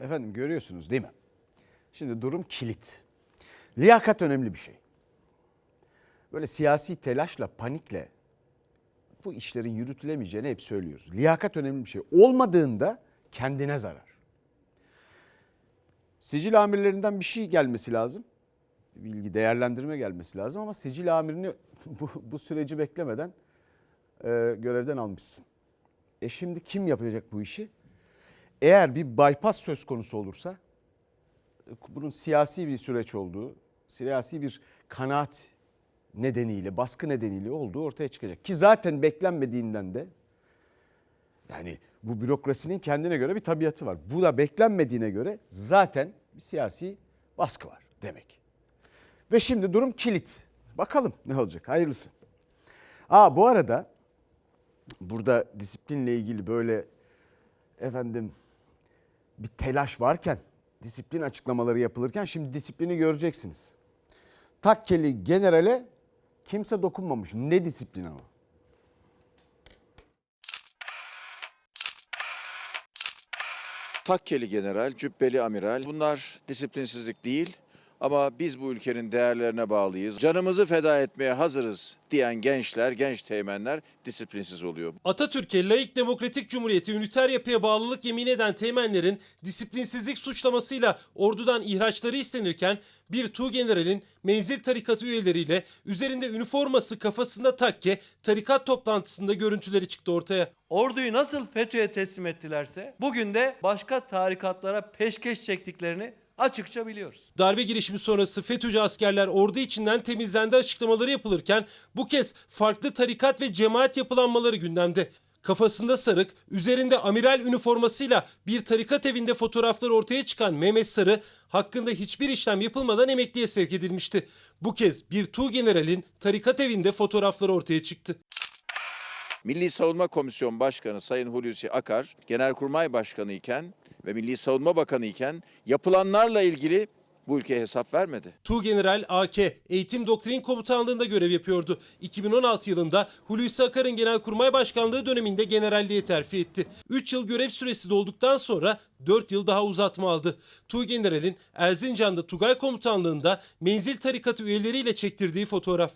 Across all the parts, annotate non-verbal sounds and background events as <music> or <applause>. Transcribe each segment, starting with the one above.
Efendim görüyorsunuz değil mi? Şimdi durum kilit. Liyakat önemli bir şey. Böyle siyasi telaşla, panikle bu işlerin yürütülemeyeceğini hep söylüyoruz. Liyakat önemli bir şey. Olmadığında kendine zarar. Sicil amirlerinden bir şey gelmesi lazım. Bilgi değerlendirme gelmesi lazım ama sicil amirini <laughs> bu, bu süreci beklemeden e, görevden almışsın. E şimdi kim yapacak bu işi? Eğer bir bypass söz konusu olursa bunun siyasi bir süreç olduğu, siyasi bir kanaat nedeniyle, baskı nedeniyle olduğu ortaya çıkacak. Ki zaten beklenmediğinden de yani bu bürokrasinin kendine göre bir tabiatı var. Bu da beklenmediğine göre zaten bir siyasi baskı var demek. Ve şimdi durum kilit. Bakalım ne olacak hayırlısı. Aa bu arada burada disiplinle ilgili böyle efendim bir telaş varken disiplin açıklamaları yapılırken şimdi disiplini göreceksiniz. Takkeli generale kimse dokunmamış. Ne disiplin ama. Takkeli general, cübbeli amiral bunlar disiplinsizlik değil ama biz bu ülkenin değerlerine bağlıyız. Canımızı feda etmeye hazırız diyen gençler, genç teğmenler disiplinsiz oluyor. Atatürk'e layık demokratik cumhuriyeti üniter yapıya bağlılık yemin eden teğmenlerin disiplinsizlik suçlamasıyla ordudan ihraçları istenirken bir Tu General'in menzil tarikatı üyeleriyle üzerinde üniforması kafasında takke tarikat toplantısında görüntüleri çıktı ortaya. Orduyu nasıl FETÖ'ye teslim ettilerse bugün de başka tarikatlara peşkeş çektiklerini açıkça biliyoruz. Darbe girişimi sonrası FETÖ'cü askerler ordu içinden temizlendi açıklamaları yapılırken bu kez farklı tarikat ve cemaat yapılanmaları gündemde. Kafasında sarık, üzerinde amiral üniformasıyla bir tarikat evinde fotoğrafları ortaya çıkan Mehmet Sarı hakkında hiçbir işlem yapılmadan emekliye sevk edilmişti. Bu kez bir Tu generalin tarikat evinde fotoğrafları ortaya çıktı. Milli Savunma Komisyon Başkanı Sayın Hulusi Akar, Genelkurmay Başkanı iken ve Milli Savunma Bakanı iken yapılanlarla ilgili bu ülkeye hesap vermedi. Tu General AK Eğitim Doktrin Komutanlığı'nda görev yapıyordu. 2016 yılında Hulusi Akar'ın Genelkurmay Başkanlığı döneminde generalliğe terfi etti. 3 yıl görev süresi dolduktan sonra 4 yıl daha uzatma aldı. Tu General'in Erzincan'da Tugay Komutanlığı'nda menzil tarikatı üyeleriyle çektirdiği fotoğraf.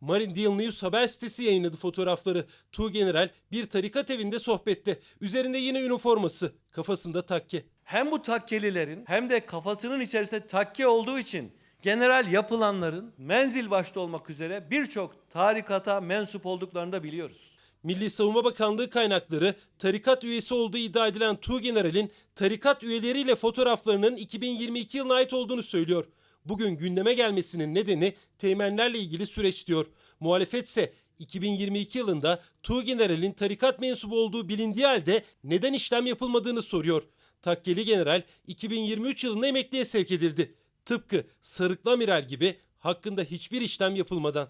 Marin Deal News haber sitesi yayınladı fotoğrafları. Tu General bir tarikat evinde sohbette. Üzerinde yine üniforması, kafasında takke. Hem bu takkelilerin hem de kafasının içerisinde takke olduğu için general yapılanların menzil başta olmak üzere birçok tarikata mensup olduklarını da biliyoruz. Milli Savunma Bakanlığı kaynakları tarikat üyesi olduğu iddia edilen Tu General'in tarikat üyeleriyle fotoğraflarının 2022 yılına ait olduğunu söylüyor. Bugün gündeme gelmesinin nedeni teğmenlerle ilgili süreç diyor. Muhalefetse 2022 yılında Tu General'in tarikat mensubu olduğu bilindiği halde neden işlem yapılmadığını soruyor. Takkeli General 2023 yılında emekliye sevk edildi. Tıpkı Sarıklı Amiral gibi hakkında hiçbir işlem yapılmadan.